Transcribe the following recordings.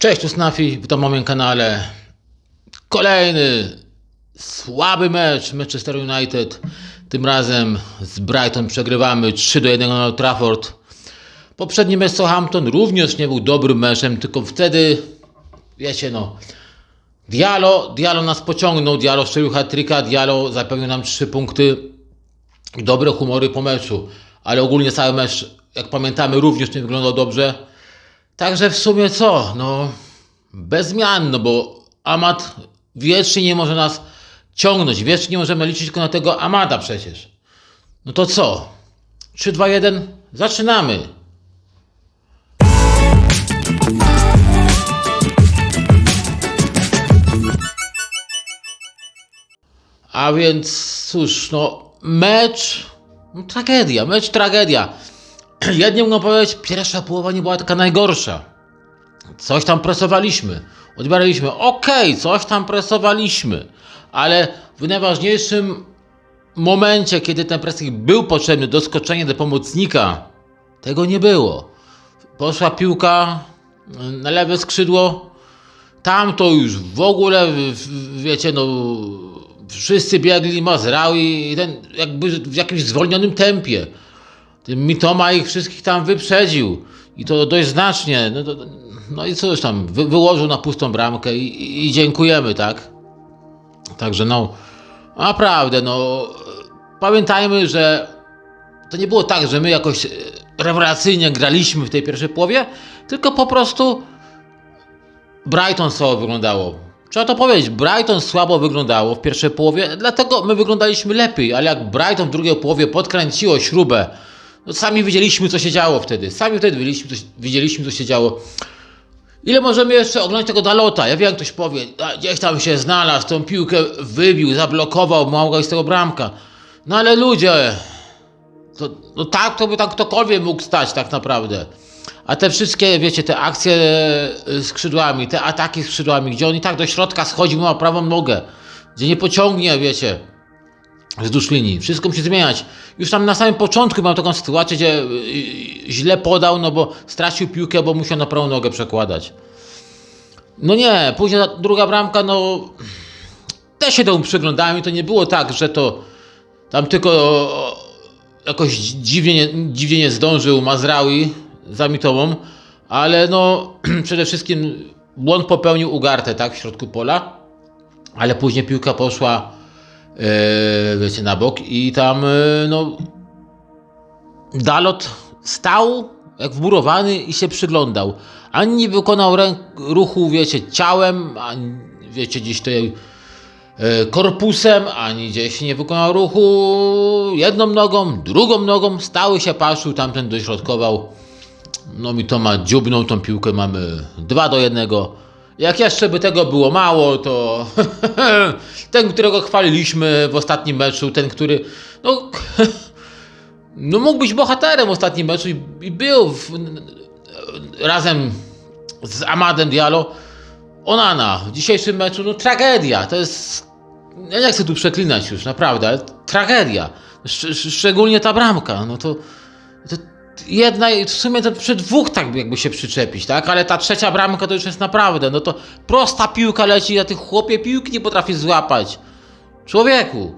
Cześć, tu Snafi, witam na moim kanale. Kolejny słaby mecz Manchester United. Tym razem z Brighton przegrywamy 3 do 1 na Old Trafford. Poprzedni mecz Southampton również nie był dobrym meczem, tylko wtedy, wiecie no, Diallo, Diallo nas pociągnął, Diallo strzelił hat-tricka, Diallo zapewnił nam 3 punkty dobre humory po meczu. Ale ogólnie cały mecz, jak pamiętamy, również nie wyglądał dobrze. Także w sumie co? No, bez zmian, no bo Amat wiecznie nie może nas ciągnąć. Wiecznie nie możemy liczyć tylko na tego Amada przecież. No to co? 3, 2, 1, zaczynamy. A więc cóż, no mecz, no, tragedia, mecz tragedia. Jedni mogą powiedzieć, pierwsza połowa nie była taka najgorsza. Coś tam presowaliśmy, odbieraliśmy, okej, coś tam presowaliśmy, ale w najważniejszym momencie, kiedy ten pressing był potrzebny do skoczenia do pomocnika, tego nie było. Poszła piłka na lewe skrzydło, tam to już w ogóle, wiecie, no, wszyscy biegli, Mazraoui, i ten jakby w jakimś zwolnionym tempie. Mitoma ich wszystkich tam wyprzedził i to dość znacznie. No, to, no i cóż tam, wy, wyłożył na pustą bramkę i, i, i dziękujemy, tak? Także no, naprawdę, no, pamiętajmy, że to nie było tak, że my jakoś e, rewelacyjnie graliśmy w tej pierwszej połowie, tylko po prostu Brighton słabo wyglądało. Trzeba to powiedzieć, Brighton słabo wyglądało w pierwszej połowie, dlatego my wyglądaliśmy lepiej, ale jak Brighton w drugiej połowie podkręciło śrubę, no sami widzieliśmy, co się działo wtedy. Sami wtedy widzieliśmy, co, widzieliśmy, co się działo. Ile możemy jeszcze oglądać tego Dalota? Ja wiem, ktoś powie, gdzieś tam się znalazł, tą piłkę wybił, zablokował, mogła z tego bramka. No ale ludzie, to, no tak to by tam ktokolwiek mógł stać tak naprawdę. A te wszystkie, wiecie, te akcje y, skrzydłami, te ataki skrzydłami, gdzie on i tak do środka schodzi, ma prawą nogę, gdzie nie pociągnie, wiecie, wzdłuż linii. Wszystko musi zmieniać. Już tam na samym początku mam taką sytuację, gdzie y, źle podał, no bo stracił piłkę, bo musiał na prawą nogę przekładać. No nie, później druga bramka, no też się temu przyglądałem i to nie było tak, że to tam tylko jakoś dziwnie nie, dziwnie nie zdążył Mazraoui za Mitową, ale no przede wszystkim błąd popełnił Ugarte, tak, w środku pola, ale później piłka poszła wiecie, na bok i tam e, no Dalot stał jak wmurowany i się przyglądał. Ani nie wykonał ruchu, wiecie, ciałem, ani wiecie, gdzieś tutaj e, korpusem, ani gdzieś nie wykonał ruchu jedną nogą, drugą nogą, stały się, patrzył, tamten dośrodkował. No mi to ma dziubną tą piłkę, mamy 2 do 1. Jak jeszcze by tego było mało, to ten, którego chwaliliśmy w ostatnim meczu, ten, który no, no mógł być bohaterem w ostatnim meczu i, i był w, razem z Amadem Diallo. Onana w dzisiejszym meczu, no tragedia. To jest. Ja nie chcę tu przeklinać już, naprawdę, ale tragedia. Szcz- szczególnie ta bramka. No to, to jedna, w sumie to przy dwóch tak jakby się przyczepić, tak? Ale ta trzecia bramka to już jest naprawdę. No to prosta piłka leci, a ty chłopie piłki nie potrafisz złapać. Człowieku.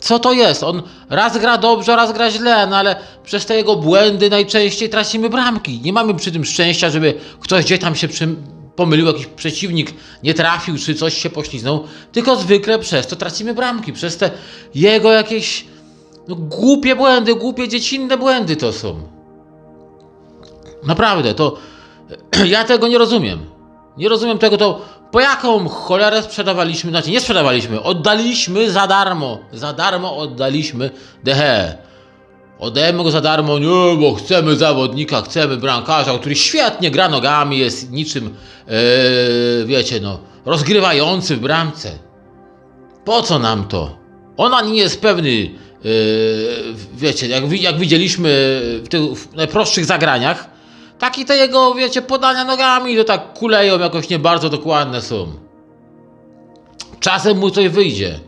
Co to jest? On raz gra dobrze, raz gra źle, no ale przez te jego błędy najczęściej tracimy bramki. Nie mamy przy tym szczęścia, żeby ktoś gdzieś tam się przy... pomylił, jakiś przeciwnik nie trafił, czy coś się pośliznął, tylko zwykle przez to tracimy bramki, przez te jego jakieś no, głupie błędy, głupie dziecinne błędy to są. Naprawdę, to ja tego nie rozumiem. Nie rozumiem tego, to po jaką cholerę sprzedawaliśmy, znaczy nie sprzedawaliśmy, oddaliśmy za darmo, za darmo oddaliśmy DHE. Oddajemy go za darmo, nie, bo chcemy zawodnika, chcemy bramkarza, który świetnie gra nogami, jest niczym, e, wiecie no, rozgrywający w bramce. Po co nam to? Ona nie jest pewny, wiecie, jak, jak widzieliśmy w tych najprostszych zagraniach, tak i te jego, wiecie, podania nogami to tak kuleją, jakoś nie bardzo dokładne są. Czasem mu coś wyjdzie,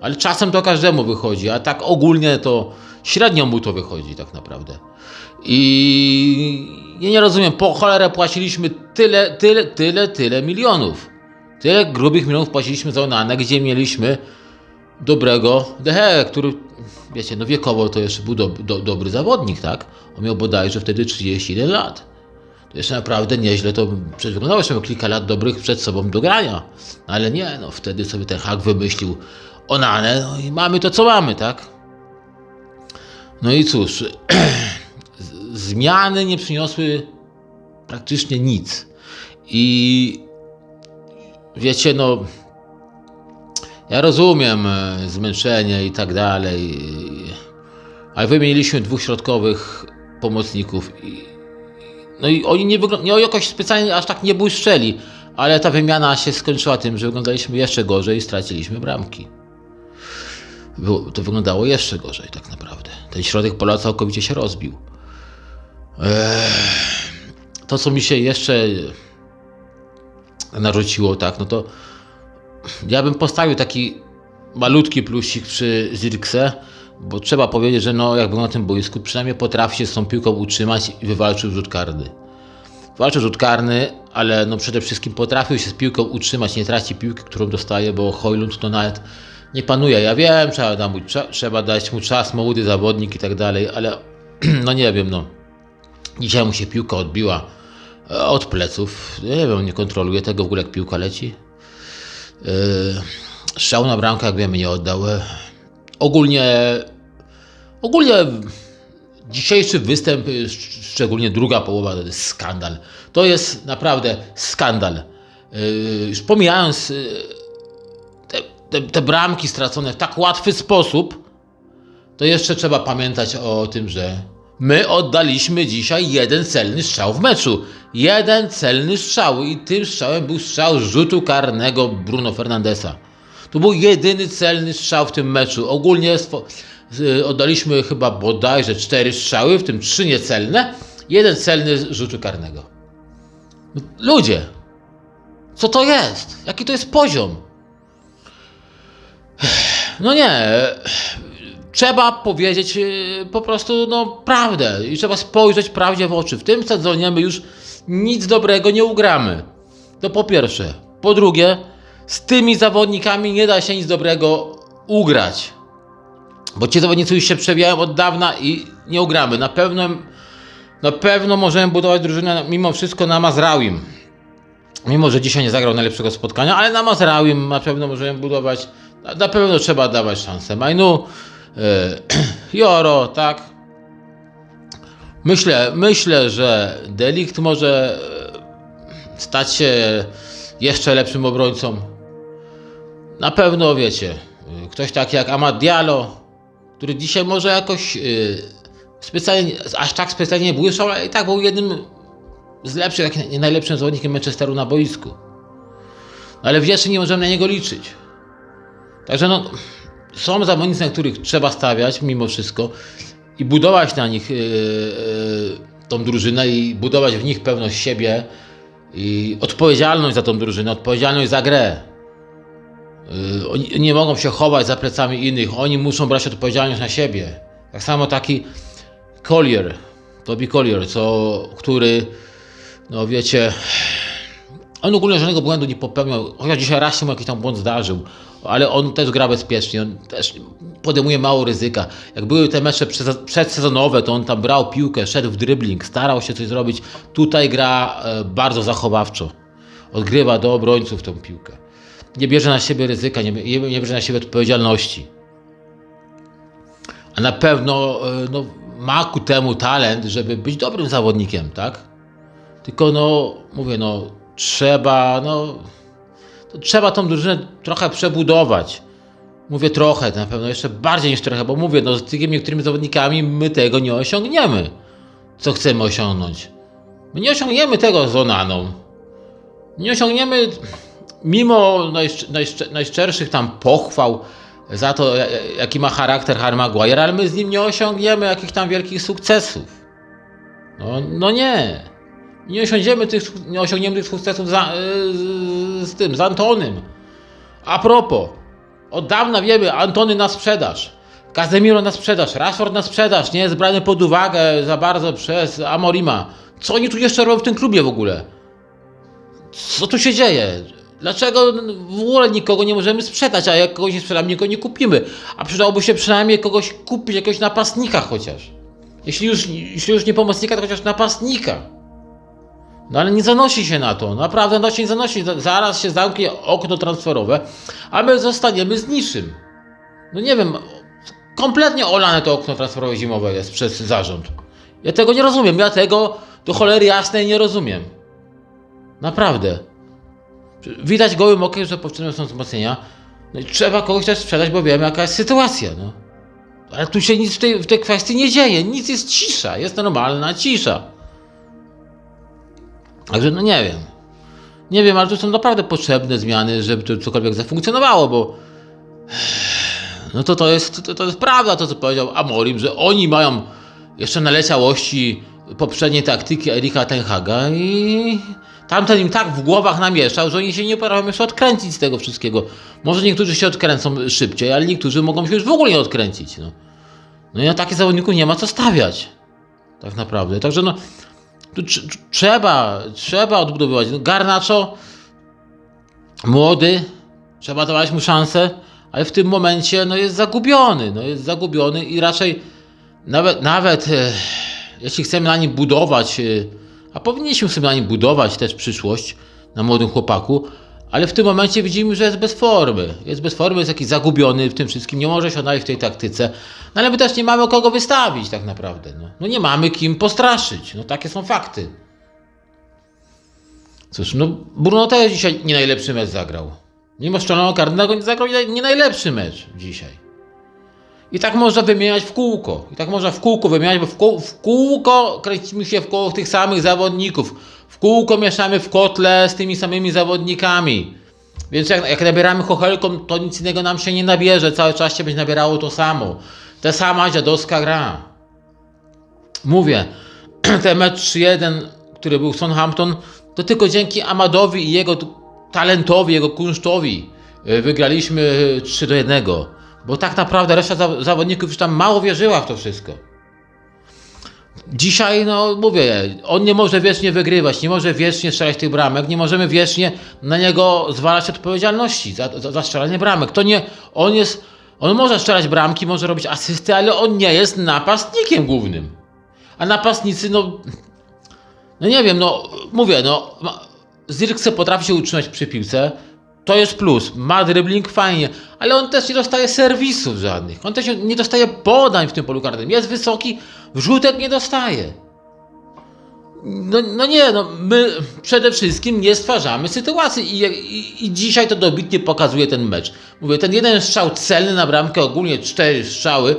ale czasem to każdemu wychodzi, a tak ogólnie to Średnio mu to wychodzi tak naprawdę. I ja nie rozumiem, po cholerę płaciliśmy tyle, tyle, tyle, tyle milionów. Tyle grubych milionów płaciliśmy za Onanę, gdzie mieliśmy dobrego Dehe, który, wiecie, no wiekowo to jeszcze był do, do, dobry zawodnik, tak? On miał bodajże wtedy 31 lat. To jeszcze naprawdę nieźle to wyglądało, jeszcze miał kilka lat dobrych przed sobą do grania. No ale nie, no wtedy sobie ten hak wymyślił Onanę, no i mamy to, co mamy, tak? No i cóż, zmiany nie przyniosły praktycznie nic. I wiecie, no, ja rozumiem e, zmęczenie i tak dalej, ale wymieniliśmy dwóch środkowych pomocników. I, no i oni nie wyglądają, nie, jakoś specjalnie aż tak nie błyszczeli, ale ta wymiana się skończyła tym, że wyglądaliśmy jeszcze gorzej i straciliśmy bramki. To wyglądało jeszcze gorzej tak naprawdę. Ten środek pola całkowicie się rozbił. Eee, to, co mi się jeszcze narzuciło, tak, no to ja bym postawił taki malutki plusik przy Zirkse, bo trzeba powiedzieć, że no, jak był na tym boisku, przynajmniej potrafi się z tą piłką utrzymać i wywalczył rzut karny. Walczył rzut karny, ale no przede wszystkim potrafił się z piłką utrzymać, nie traci piłki, którą dostaje, bo Hojlund to nawet nie panuje. Ja wiem, trzeba, dać mu, trzeba dać mu czas, młody zawodnik i tak dalej, ale no nie wiem, no. Dzisiaj mu się piłka odbiła e, od pleców. Nie wiem, nie kontroluje tego w ogóle, jak piłka leci. Yy, Strzał na bramkę, jak wiemy, nie oddał. E, Ogólnie, ogólnie dzisiejszy występ, szcz- szczególnie druga połowa, to jest skandal. To jest naprawdę skandal. Już pomijając te, te, te bramki stracone w tak łatwy sposób, to jeszcze trzeba pamiętać o tym, że my oddaliśmy dzisiaj jeden celny strzał w meczu. Jeden celny strzał i tym strzałem był strzał rzutu karnego Bruno Fernandesa. To był jedyny celny strzał w tym meczu. Ogólnie z- oddaliśmy chyba bodajże cztery strzały, w tym trzy niecelne, jeden celny z rzutu karnego. Ludzie, co to jest? Jaki to jest poziom? No nie, trzeba powiedzieć yy, po prostu no, prawdę i trzeba spojrzeć prawdzie w oczy. W tym sezonie my już nic dobrego nie ugramy. To po pierwsze. Po drugie, z tymi zawodnikami nie da się nic dobrego ugrać. Bo ci zawodnicy już się przewijają od dawna i nie ugramy. Na pewno, na pewno możemy budować drużynę mimo wszystko na Mazrauim. Mimo, że dzisiaj nie zagrał najlepszego spotkania, ale na Mazrauim na pewno możemy budować. Na, na pewno trzeba dawać szansę. Majnu, Joro, tak. Myślę, myślę, że Delikt może e, stać się jeszcze lepszym obrońcą. Na pewno wiecie, ktoś taki jak Amad Diallo, który dzisiaj może jakoś y, specjalnie, aż tak specjalnie nie błyszczał, ale i tak był jednym z lepszych, jak nie najlepszym zawodnikiem Manchesteru na boisku. Ale wiecznie nie możemy na niego liczyć. Także no, są zawodnicy, na których trzeba stawiać mimo wszystko i budować na nich yy, yy, tą drużynę i budować w nich pewność siebie i odpowiedzialność za tą drużynę, odpowiedzialność za grę. Yy, Oni nie mogą się chować za plecami innych, oni muszą brać odpowiedzialność na siebie. Tak samo taki Collier, Toby Collier, co, który, no wiecie, on ogólnie żadnego błędu nie popełniał, chociaż dzisiaj raz się mu jakiś tam błąd zdarzył, ale on też gra bezpiecznie, on też podejmuje mało ryzyka. Jak były te mecze przedsezonowe, to on tam brał piłkę, szedł w dribbling, starał się coś zrobić. Tutaj gra e, bardzo zachowawczo. Odgrywa do obrońców tą piłkę. Nie bierze na siebie ryzyka, nie, nie, nie bierze na siebie odpowiedzialności. A na pewno e, no, ma ku temu talent, żeby być dobrym zawodnikiem, tak? Tylko no, mówię, no, trzeba, no, trzeba tą drużynę trochę przebudować. Mówię trochę, na pewno jeszcze bardziej niż trochę, bo mówię, no z tymi niektórymi zawodnikami my tego nie osiągniemy, co chcemy osiągnąć. My nie osiągniemy tego z Onaną. Nie osiągniemy, mimo najszcz- najszcz- najszczerszych tam pochwał za to, ja- jaki ma charakter Harry Maguire, ale my z nim nie osiągniemy jakichś tam wielkich sukcesów. No, no nie. Nie osiągniemy tych, nie osiągniemy tych sukcesów za, y, z, z tym, z Antonym. A propos, od dawna wiemy, Antony na sprzedaż. Casemiro na sprzedaż, Rashford na sprzedaż, nie jest brany pod uwagę za bardzo przez Amorima. Co oni tu jeszcze robią w tym klubie w ogóle? Co tu się dzieje? Dlaczego w ogóle nikogo nie możemy sprzedać, a jak kogoś nie sprzedamy, nikogo nie kupimy? A przydałoby się przynajmniej kogoś kupić, jakiegoś napastnika chociaż. Jeśli już, jeśli już nie pomocnika, to chociaż napastnika. No ale nie zanosi się na to, naprawdę to się nie zanosi. Zaraz się zamknie okno transferowe, a my zostaniemy z niczym. No nie wiem, kompletnie olane to okno transferowe zimowe jest przez zarząd. Ja tego nie rozumiem, ja tego do cholery jasnej nie rozumiem. Naprawdę. Widać gołym okiem, że potrzebne są wzmocnienia. No i trzeba kogoś też sprzedać, bo wiemy jaka jest sytuacja. No. Ale tu się nic w tej, w tej kwestii nie dzieje, nic jest cisza, jest normalna cisza. Także no nie wiem. Nie wiem, ale to są naprawdę potrzebne zmiany, żeby to cokolwiek zafunkcjonowało, bo no to to jest, to, to jest prawda, to co powiedział Amorim, że oni mają jeszcze naleciałości poprzedniej taktyki Erika Tenhaga i tamten im tak w głowach namieszał, że oni się nie potrafią jeszcze odkręcić z tego wszystkiego. Może niektórzy się odkręcą szybciej, ale niektórzy mogą się już w ogóle nie odkręcić. No, no i na takich zawodników nie ma co stawiać. Tak naprawdę. Także no, trzeba, trzeba odbudowywać. No, Garnacho, młody, trzeba dawać mu szansę, ale w tym momencie no, jest zagubiony. No, jest zagubiony i raczej nawet, nawet e, jeśli chcemy na nim budować, e, a powinniśmy sobie na nim budować też przyszłość, na młodym chłopaku, ale w tym momencie widzimy, że jest bez formy. Jest bez formy, jest jakiś zagubiony w tym wszystkim, nie może się odnaleźć w tej taktyce. No ale my też nie mamy kogo wystawić tak naprawdę. No, no nie mamy kim postraszyć. No takie są fakty. Cóż, no Bruno też dzisiaj nie najlepszy mecz zagrał. Mimo szczelonego karnego nie zagrał nie najlepszy mecz dzisiaj. I tak można wymieniać w kółko. I tak można w kółko wymieniać, bo w, kół, w kółko kręcimy się w koło tych samych zawodników. W kółko mieszamy w kotle z tymi samymi zawodnikami. Więc jak, jak nabieramy chochelką, to nic innego nam się nie nabierze. Cały czas się będzie nabierało to samo. Ta sama dziadowska gra. Mówię, ten mecz 3-1, który był w Southampton, to tylko dzięki Amadowi i jego talentowi, jego kunsztowi y, wygraliśmy 3 do 1. Bo tak naprawdę reszta za- zawodników już tam mało wierzyła w to wszystko. Dzisiaj, no mówię, on nie może wiecznie wygrywać, nie może wiecznie strzelać tych bramek, nie możemy wiecznie na niego zwalać odpowiedzialności za, za, za strzelanie bramek. To nie, on jest, on może strzelać bramki, może robić asysty, ale on nie jest napastnikiem głównym. A napastnicy, no, no nie wiem, no mówię, no, Zirkse potrafi się utrzymać przy piłce, to jest plus, ma dribbling fajnie, ale on też nie dostaje serwisów żadnych, on też nie dostaje podań w tym polu karnym, jest wysoki, wrzutek nie dostaje. No, no nie, no my przede wszystkim nie stwarzamy sytuacji I, i, i dzisiaj to dobitnie pokazuje ten mecz. Mówię, ten jeden strzał celny na bramkę, ogólnie cztery strzały,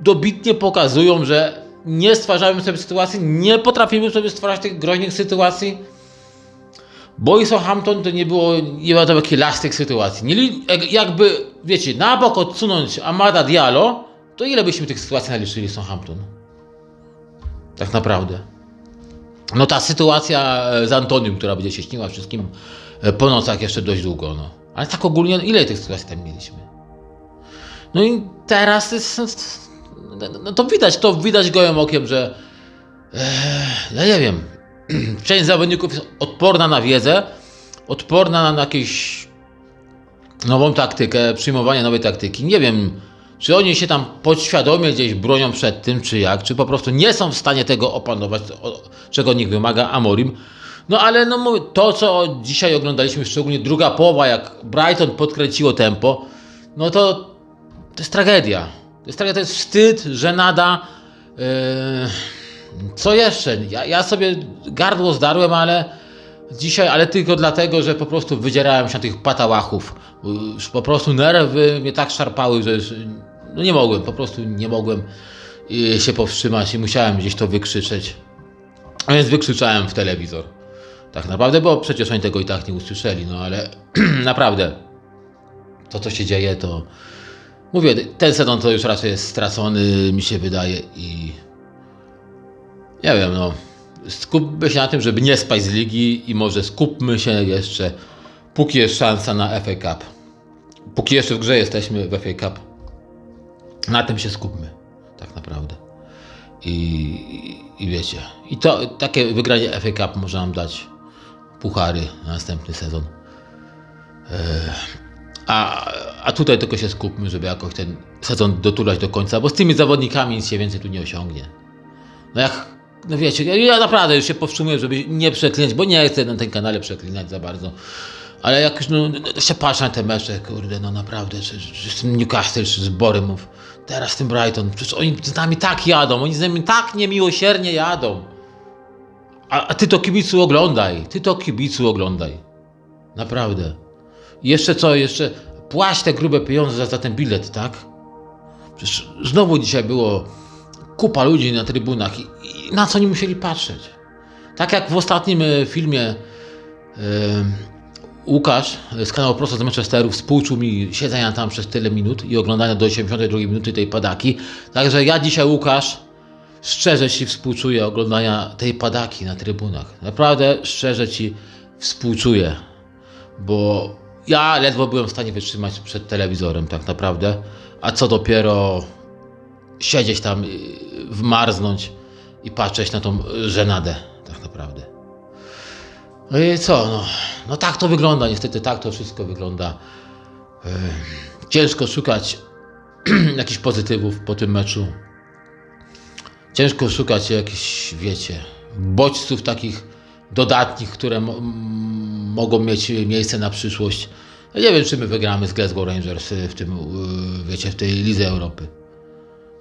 dobitnie pokazują, że nie stwarzamy sobie sytuacji, nie potrafimy sobie stwarzać tych groźnych sytuacji. Bo i Southampton to nie było, nie jakich lastych sytuacji. Nie, jakby, wiecie, na bok odsunąć Amada Diallo, to ile byśmy tych sytuacji naliczyli Southampton? Tak naprawdę. No ta sytuacja e, z Antonium, która będzie się śniła wszystkim e, po nocach jeszcze dość długo, no. Ale tak ogólnie, no, ile tych sytuacji tam mieliśmy? No i teraz jest, no to widać, to widać gołym okiem, że e, ja nie wiem, część zawodników jest odporna na wiedzę, odporna na, na jakąś nową taktykę, przyjmowanie nowej taktyki. Nie wiem, czy oni się tam podświadomie gdzieś bronią przed tym, czy jak, czy po prostu nie są w stanie tego opanować, czego nich wymaga Amorim. No ale no, to, co dzisiaj oglądaliśmy, szczególnie druga połowa, jak Brighton podkręciło tempo, no to to jest tragedia. To jest tragedia, to jest wstyd, żenada. Yy, co jeszcze? Ja, ja sobie gardło zdarłem, ale dzisiaj, ale tylko dlatego, że po prostu wydzierałem się na tych patałachów. Po prostu nerwy mnie tak szarpały, że już no nie mogłem, po prostu nie mogłem yy, się powstrzymać i musiałem gdzieś to wykrzyczeć. A więc wykrzyczałem w telewizor. Tak naprawdę, bo przecież oni tego i tak nie usłyszeli, no ale naprawdę to, co się dzieje, to mówię, ten sezon to już raczej jest stracony, mi się wydaje i nie wiem, no skupmy się na tym, żeby nie spać z ligi i może skupmy się jeszcze, póki jest szansa na FA Cup. Póki jeszcze w grze jesteśmy w FA Cup. Na tym się skupmy, tak naprawdę. I, i, i wiecie, i to takie wygranie FA Cup może nam dać puchary na następny sezon. A, a tutaj tylko się skupmy, żeby jakoś ten sezon dotulać do końca, bo z tymi zawodnikami nic się więcej tu nie osiągnie. No jak, no wiecie, ja- naprawdę już się powstrzymuję, żeby nie przeklinać, bo nie chcę na tym kanale przeklinać za bardzo. Ale jak już no, no, się patrzę na te mecze, kurde, no naprawdę, czy, czy z tym Newcastle, czy z Borymów, teraz z tym Brighton, przecież oni z nami tak jadą, oni z nami tak niemiłosiernie jadą. A, a ty to kibicu oglądaj, ty to kibicu oglądaj. Naprawdę. I Jeszcze co, jeszcze płać te grube pieniądze za, za ten bilet, tak? Przecież znowu dzisiaj było kupa ludzi na trybunach i, i na co oni musieli patrzeć? Tak jak w ostatnim e, filmie e, Łukasz z kanału Prosto z Manchesteru współczuł mi siedzenia tam przez tyle minut i oglądania do 82 minuty tej padaki. Także ja dzisiaj, Łukasz, szczerze Ci współczuję oglądania tej padaki na trybunach. Naprawdę szczerze Ci współczuję bo ja ledwo byłem w stanie wytrzymać przed telewizorem, tak naprawdę. A co dopiero siedzieć tam, y, wmarznąć i patrzeć na tą żenadę, tak naprawdę. No i co, no, no tak to wygląda, niestety tak to wszystko wygląda. Ciężko szukać jakichś pozytywów po tym meczu. Ciężko szukać jakichś, wiecie, bodźców takich dodatnich, które mogą mieć miejsce na przyszłość. Ja nie wiem, czy my wygramy z Glasgow Rangers w tym, yy, wiecie, w tej Lidze Europy.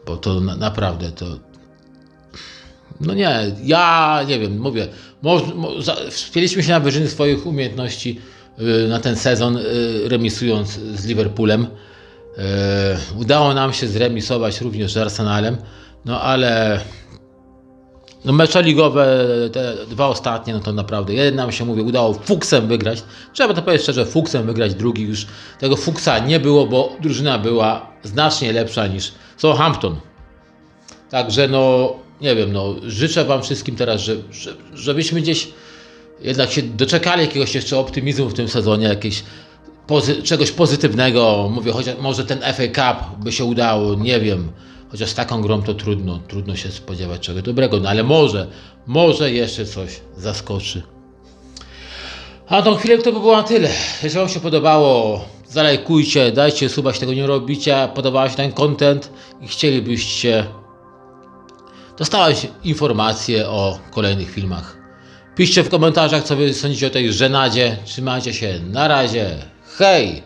Bo to na, naprawdę to. No nie, ja nie wiem, mówię, moż, mo, za, wspięliśmy się na wyżyny swoich umiejętności yy, na ten sezon, yy, remisując z Liverpoolem. Yy, udało nam się zremisować również z Arsenalem, no ale no mecze ligowe, te dwa ostatnie, no to naprawdę, jeden nam się, mówię, udało fuksem wygrać. Trzeba to powiedzieć szczerze, fuksem wygrać, drugi już tego fuksa nie było, bo drużyna była znacznie lepsza niż Southampton. Także no, nie wiem, no, życzę Wam wszystkim teraz, że, że, żebyśmy gdzieś jednak się doczekali jakiegoś jeszcze optymizmu w tym sezonie, jakieś pozy- czegoś pozytywnego. Mówię, chociaż może ten FA Cup by się udało, nie wiem. Chociaż z taką grą to trudno, trudno się spodziewać czegoś dobrego, no ale może, może jeszcze coś zaskoczy. A tą chwilę to by było na tyle. Jeżeli Wam się podobało, zalajkujcie, dajcie suba, jeśli tego nie robicie, podobał się ten content i chcielibyście dostać informacje o kolejnych filmach. Piszcie w komentarzach, co Wy sądzicie o tej żenadzie. Trzymajcie się, na razie, hej!